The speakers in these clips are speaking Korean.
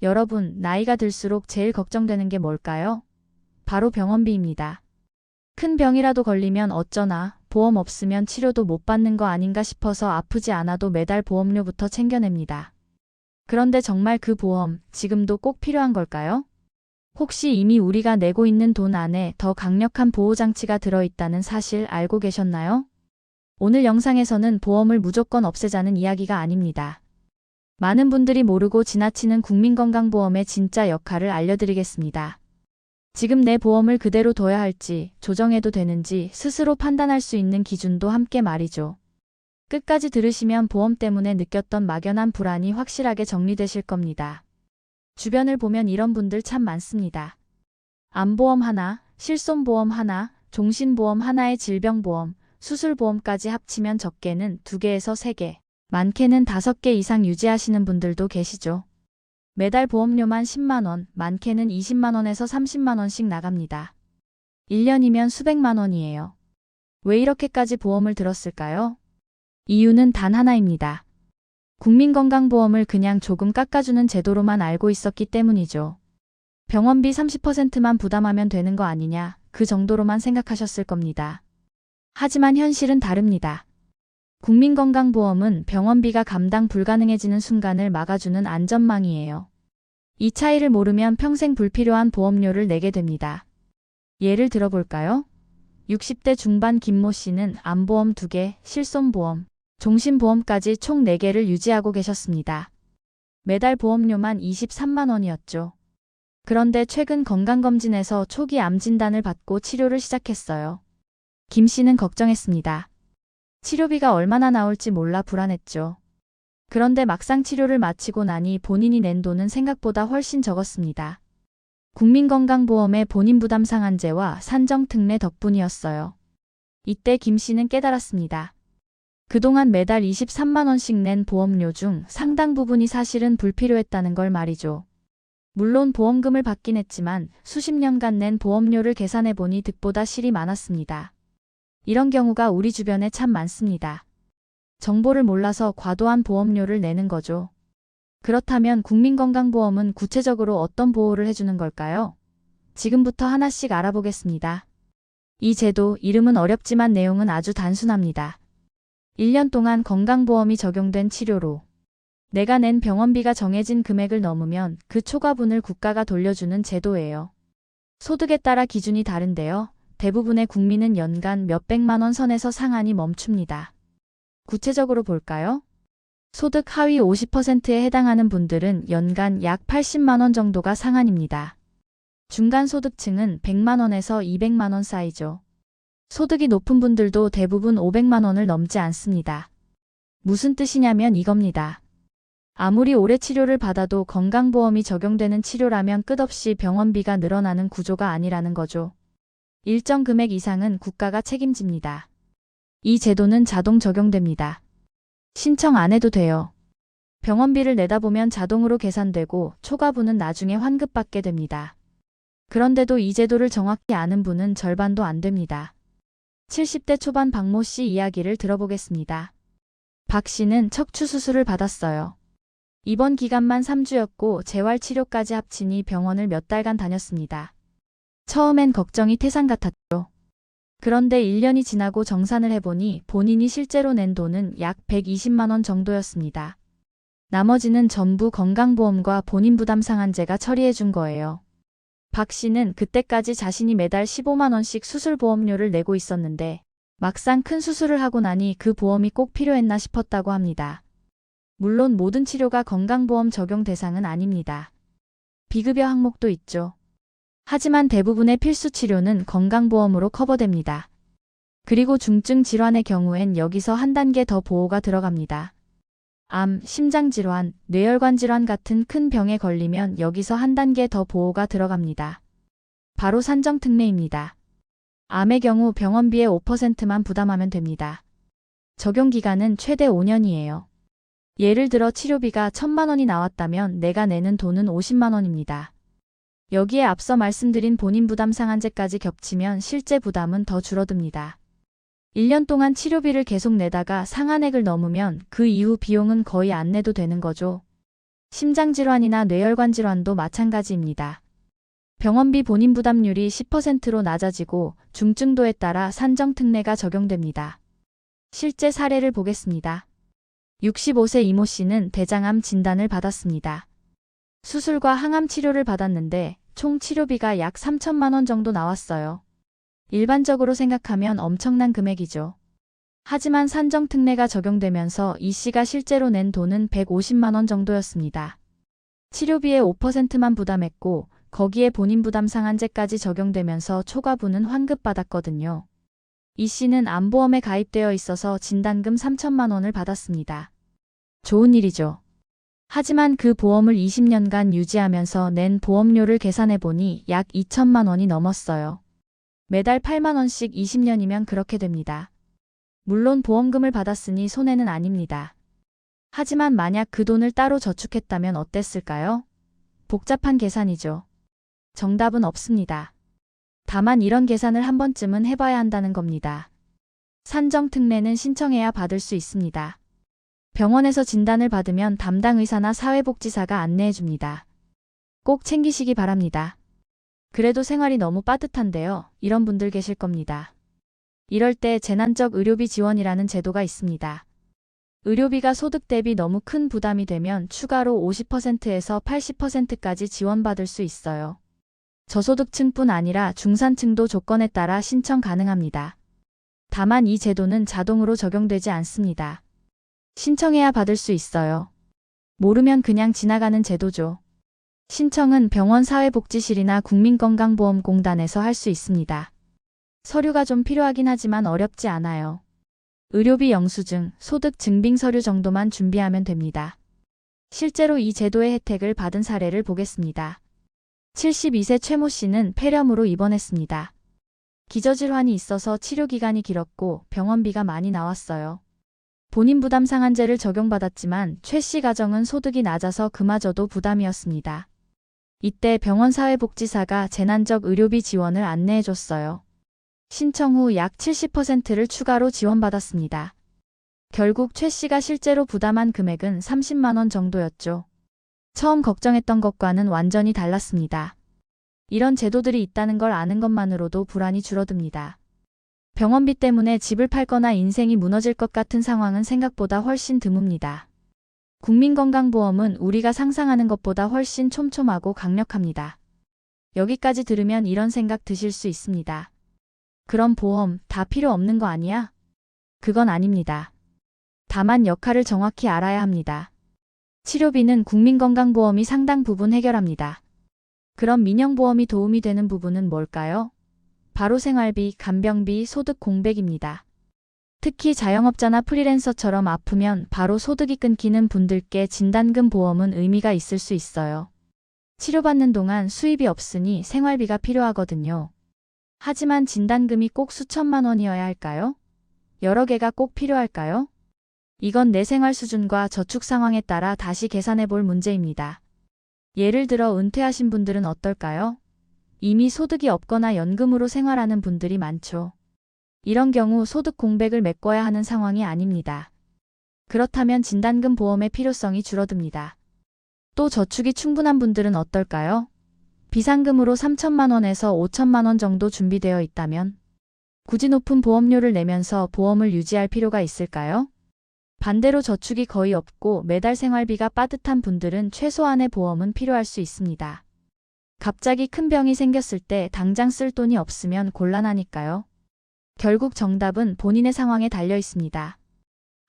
여러분, 나이가 들수록 제일 걱정되는 게 뭘까요? 바로 병원비입니다. 큰 병이라도 걸리면 어쩌나 보험 없으면 치료도 못 받는 거 아닌가 싶어서 아프지 않아도 매달 보험료부터 챙겨냅니다. 그런데 정말 그 보험 지금도 꼭 필요한 걸까요? 혹시 이미 우리가 내고 있는 돈 안에 더 강력한 보호장치가 들어있다는 사실 알고 계셨나요? 오늘 영상에서는 보험을 무조건 없애자는 이야기가 아닙니다. 많은 분들이 모르고 지나치는 국민건강보험의 진짜 역할을 알려드리겠습니다. 지금 내 보험을 그대로 둬야 할지 조정해도 되는지 스스로 판단할 수 있는 기준도 함께 말이죠. 끝까지 들으시면 보험 때문에 느꼈던 막연한 불안이 확실하게 정리되실 겁니다. 주변을 보면 이런 분들 참 많습니다. 암보험 하나, 실손보험 하나, 종신보험 하나의 질병보험, 수술보험까지 합치면 적게는 2개에서 3개, 많게는 5개 이상 유지하시는 분들도 계시죠. 매달 보험료만 10만원, 많게는 20만원에서 30만원씩 나갑니다. 1년이면 수백만원이에요. 왜 이렇게까지 보험을 들었을까요? 이유는 단 하나입니다. 국민건강보험을 그냥 조금 깎아주는 제도로만 알고 있었기 때문이죠. 병원비 30%만 부담하면 되는 거 아니냐, 그 정도로만 생각하셨을 겁니다. 하지만 현실은 다릅니다. 국민건강보험은 병원비가 감당 불가능해지는 순간을 막아주는 안전망이에요. 이 차이를 모르면 평생 불필요한 보험료를 내게 됩니다. 예를 들어볼까요? 60대 중반 김모 씨는 암보험 2개, 실손보험, 종신보험까지 총 4개를 유지하고 계셨습니다. 매달 보험료만 23만 원이었죠. 그런데 최근 건강검진에서 초기 암 진단을 받고 치료를 시작했어요. 김 씨는 걱정했습니다. 치료비가 얼마나 나올지 몰라 불안했죠. 그런데 막상 치료를 마치고 나니 본인이 낸 돈은 생각보다 훨씬 적었습니다. 국민건강보험의 본인 부담 상한제와 산정특례 덕분이었어요. 이때 김 씨는 깨달았습니다. 그동안 매달 23만원씩 낸 보험료 중 상당 부분이 사실은 불필요했다는 걸 말이죠. 물론 보험금을 받긴 했지만 수십 년간 낸 보험료를 계산해보니 득보다 실이 많았습니다. 이런 경우가 우리 주변에 참 많습니다. 정보를 몰라서 과도한 보험료를 내는 거죠. 그렇다면 국민건강보험은 구체적으로 어떤 보호를 해주는 걸까요? 지금부터 하나씩 알아보겠습니다. 이 제도 이름은 어렵지만 내용은 아주 단순합니다. 1년 동안 건강보험이 적용된 치료로 내가 낸 병원비가 정해진 금액을 넘으면 그 초과분을 국가가 돌려주는 제도예요. 소득에 따라 기준이 다른데요. 대부분의 국민은 연간 몇백만 원 선에서 상한이 멈춥니다. 구체적으로 볼까요? 소득 하위 50%에 해당하는 분들은 연간 약 80만 원 정도가 상한입니다. 중간 소득층은 100만 원에서 200만 원 사이죠. 소득이 높은 분들도 대부분 500만 원을 넘지 않습니다. 무슨 뜻이냐면 이겁니다. 아무리 오래 치료를 받아도 건강보험이 적용되는 치료라면 끝없이 병원비가 늘어나는 구조가 아니라는 거죠. 일정 금액 이상은 국가가 책임집니다. 이 제도는 자동 적용됩니다. 신청 안 해도 돼요. 병원비를 내다보면 자동으로 계산되고 초과분은 나중에 환급받게 됩니다. 그런데도 이 제도를 정확히 아는 분은 절반도 안 됩니다. 70대 초반 박모 씨 이야기를 들어보겠습니다. 박 씨는 척추 수술을 받았어요. 입원 기간만 3주였고 재활 치료까지 합치니 병원을 몇 달간 다녔습니다. 처음엔 걱정이 태산 같았죠. 그런데 1년이 지나고 정산을 해보니 본인이 실제로 낸 돈은 약 120만원 정도였습니다. 나머지는 전부 건강보험과 본인 부담 상한제가 처리해준 거예요. 박 씨는 그때까지 자신이 매달 15만원씩 수술보험료를 내고 있었는데 막상 큰 수술을 하고 나니 그 보험이 꼭 필요했나 싶었다고 합니다. 물론 모든 치료가 건강보험 적용 대상은 아닙니다. 비급여 항목도 있죠. 하지만 대부분의 필수 치료는 건강보험으로 커버됩니다. 그리고 중증 질환의 경우엔 여기서 한 단계 더 보호가 들어갑니다. 암, 심장질환, 뇌혈관 질환 같은 큰 병에 걸리면 여기서 한 단계 더 보호가 들어갑니다. 바로 산정특례입니다. 암의 경우 병원비의 5%만 부담하면 됩니다. 적용 기간은 최대 5년이에요. 예를 들어 치료비가 1천만 원이 나왔다면 내가 내는 돈은 50만 원입니다. 여기에 앞서 말씀드린 본인 부담 상한제까지 겹치면 실제 부담은 더 줄어듭니다. 1년 동안 치료비를 계속 내다가 상한액을 넘으면 그 이후 비용은 거의 안 내도 되는 거죠. 심장질환이나 뇌혈관 질환도 마찬가지입니다. 병원비 본인 부담률이 10%로 낮아지고 중증도에 따라 산정 특례가 적용됩니다. 실제 사례를 보겠습니다. 65세 이모 씨는 대장암 진단을 받았습니다. 수술과 항암 치료를 받았는데 총 치료비가 약 3천만 원 정도 나왔어요. 일반적으로 생각하면 엄청난 금액이죠. 하지만 산정 특례가 적용되면서 이 씨가 실제로 낸 돈은 150만 원 정도였습니다. 치료비의 5%만 부담했고 거기에 본인 부담 상한제까지 적용되면서 초과분은 환급받았거든요. 이 씨는 암보험에 가입되어 있어서 진단금 3천만 원을 받았습니다. 좋은 일이죠. 하지만 그 보험을 20년간 유지하면서 낸 보험료를 계산해 보니 약 2천만 원이 넘었어요. 매달 8만 원씩 20년이면 그렇게 됩니다. 물론 보험금을 받았으니 손해는 아닙니다. 하지만 만약 그 돈을 따로 저축했다면 어땠을까요? 복잡한 계산이죠. 정답은 없습니다. 다만 이런 계산을 한 번쯤은 해봐야 한다는 겁니다. 산정 특례는 신청해야 받을 수 있습니다. 병원에서 진단을 받으면 담당 의사나 사회복지사가 안내해 줍니다. 꼭 챙기시기 바랍니다. 그래도 생활이 너무 빠듯한데요. 이런 분들 계실 겁니다. 이럴 때 재난적 의료비 지원이라는 제도가 있습니다. 의료비가 소득 대비 너무 큰 부담이 되면 추가로 50%에서 80%까지 지원받을 수 있어요. 저소득층뿐 아니라 중산층도 조건에 따라 신청 가능합니다. 다만 이 제도는 자동으로 적용되지 않습니다. 신청해야 받을 수 있어요. 모르면 그냥 지나가는 제도죠. 신청은 병원 사회복지실이나 국민건강보험공단에서 할 수 있습니다. 서류가 좀 필요하긴 하지만 어렵지 않아요. 의료비 영수증, 소득 증빙 서류 정도만 준비하면 됩니다. 실제로 이 제도의 혜택을 받은 사례를 보겠습니다. 72세 최모 씨는 폐렴으로 입원했습니다. 기저질환이 있어서 치료 기간이 길었고 병원비가 많이 나왔어요. 본인 부담 상한제를 적용받았지만 최 씨 가정은 소득이 낮아서 그마저도 부담이었습니다. 이때 병원 사회복지사가 재난적 의료비 지원을 안내해 줬어요. 신청 후 약 70%를 추가로 지원받았습니다. 결국 최 씨가 실제로 부담한 금액은 30만 원 정도였죠. 처음 걱정했던 것과는 완전히 달랐습니다. 이런 제도들이 있다는 걸 아는 것만으로도 불안이 줄어듭니다. 병원비 때문에 집을 팔거나 인생이 무너질 것 같은 상황은 생각보다 훨씬 드뭅니다. 국민건강보험은 우리가 상상하는 것보다 훨씬 촘촘하고 강력합니다. 여기까지 들으면 이런 생각 드실 수 있습니다. 그럼 보험 다 필요 없는 거 아니야? 그건 아닙니다. 다만 역할을 정확히 알아야 합니다. 치료비는 국민건강보험이 상당 부분 해결합니다. 그럼 민영보험이 도움이 되는 부분은 뭘까요? 바로 생활비, 간병비, 소득 공백입니다. 특히 자영업자나 프리랜서처럼 아프면 바로 소득이 끊기는 분들께 진단금 보험은 의미가 있을 수 있어요. 치료받는 동안 수입이 없으니 생활비가 필요하거든요. 하지만 진단금이 꼭 수천만 원이어야 할까요? 여러 개가 꼭 필요할까요? 이건 내 생활 수준과 저축 상황에 따라 다시 계산해 볼 문제입니다. 예를 들어 은퇴하신 분들은 어떨까요? 이미 소득이 없거나 연금으로 생활하는 분들이 많죠. 이런 경우 소득 공백을 메꿔야 하는 상황이 아닙니다. 그렇다면 진단금 보험의 필요성이 줄어듭니다. 또 저축이 충분한 분들은 어떨까요? 비상금으로 3천만 원에서 5천만 원 정도 준비되어 있다면 굳이 높은 보험료를 내면서 보험을 유지할 필요가 있을까요? 반대로 저축이 거의 없고 매달 생활비가 빠듯한 분들은 최소한의 보험은 필요할 수 있습니다. 갑자기 큰 병이 생겼을 때 당장 쓸 돈이 없으면 곤란하니까요. 결국 정답은 본인의 상황에 달려 있습니다.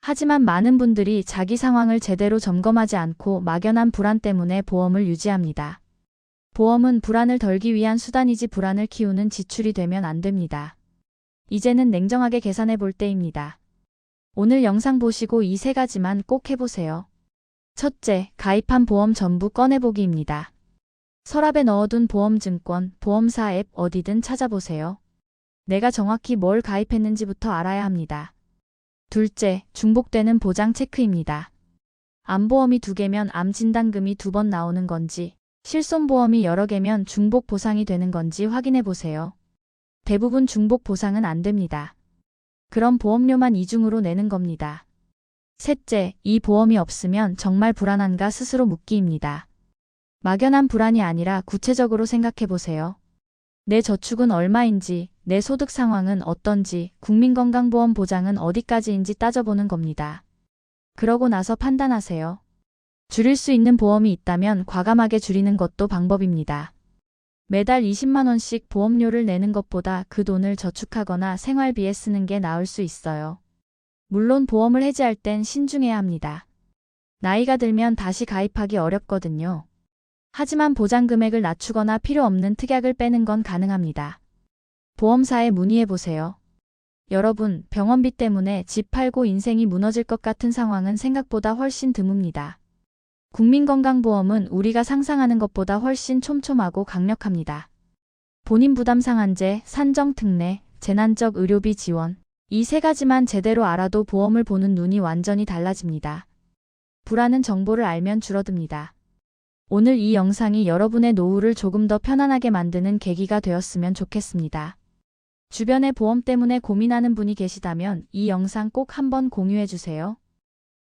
하지만 많은 분들이 자기 상황을 제대로 점검하지 않고 막연한 불안 때문에 보험을 유지합니다. 보험은 불안을 덜기 위한 수단이지 불안을 키우는 지출이 되면 안 됩니다. 이제는 냉정하게 계산해 볼 때입니다. 오늘 영상 보시고 이 세 가지만 꼭 해보세요. 첫째, 가입한 보험 전부 꺼내보기입니다. 서랍에 넣어둔 보험증권, 보험사 앱 어디든 찾아보세요. 내가 정확히 뭘 가입했는지부터 알아야 합니다. 둘째, 중복되는 보장 체크입니다. 암보험이 두 개면 암 진단금이 두 번 나오는 건지, 실손보험이 여러 개면 중복 보상이 되는 건지 확인해 보세요. 대부분 중복 보상은 안 됩니다. 그럼 보험료만 이중으로 내는 겁니다. 셋째, 이 보험이 없으면 정말 불안한가 스스로 묻기입니다. 막연한 불안이 아니라 구체적으로 생각해 보세요. 내 저축은 얼마인지, 내 소득 상황은 어떤지, 국민건강보험 보장은 어디까지인지 따져보는 겁니다. 그러고 나서 판단하세요. 줄일 수 있는 보험이 있다면 과감하게 줄이는 것도 방법입니다. 매달 20만원씩 보험료를 내는 것보다 그 돈을 저축하거나 생활비에 쓰는 게 나을 수 있어요. 물론 보험을 해지할 땐 신중해야 합니다. 나이가 들면 다시 가입하기 어렵거든요. 하지만 보장 금액을 낮추거나 필요 없는 특약을 빼는 건 가능합니다. 보험사에 문의해 보세요. 여러분, 병원비 때문에 집 팔고 인생이 무너질 것 같은 상황은 생각보다 훨씬 드뭅니다. 국민건강보험은 우리가 상상하는 것보다 훨씬 촘촘하고 강력합니다. 본인 부담 상한제, 산정 특례, 재난적 의료비 지원. 이 세 가지만 제대로 알아도 보험을 보는 눈이 완전히 달라집니다. 불안은 정보를 알면 줄어듭니다. 오늘 이 영상이 여러분의 노후를 조금 더 편안하게 만드는 계기가 되었으면 좋겠습니다. 주변에 보험 때문에 고민하는 분이 계시다면 이 영상 꼭 한번 공유해 주세요.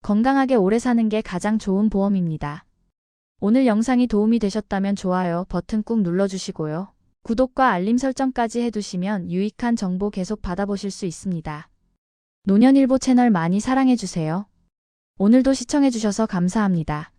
건강하게 오래 사는 게 가장 좋은 보험입니다. 오늘 영상이 도움이 되셨다면 좋아요 버튼 꾹 눌러주시고요. 구독과 알림 설정까지 해두시면 유익한 정보 계속 받아보실 수 있습니다. 노년일보 채널 많이 사랑해주세요. 오늘도 시청해주셔서 감사합니다.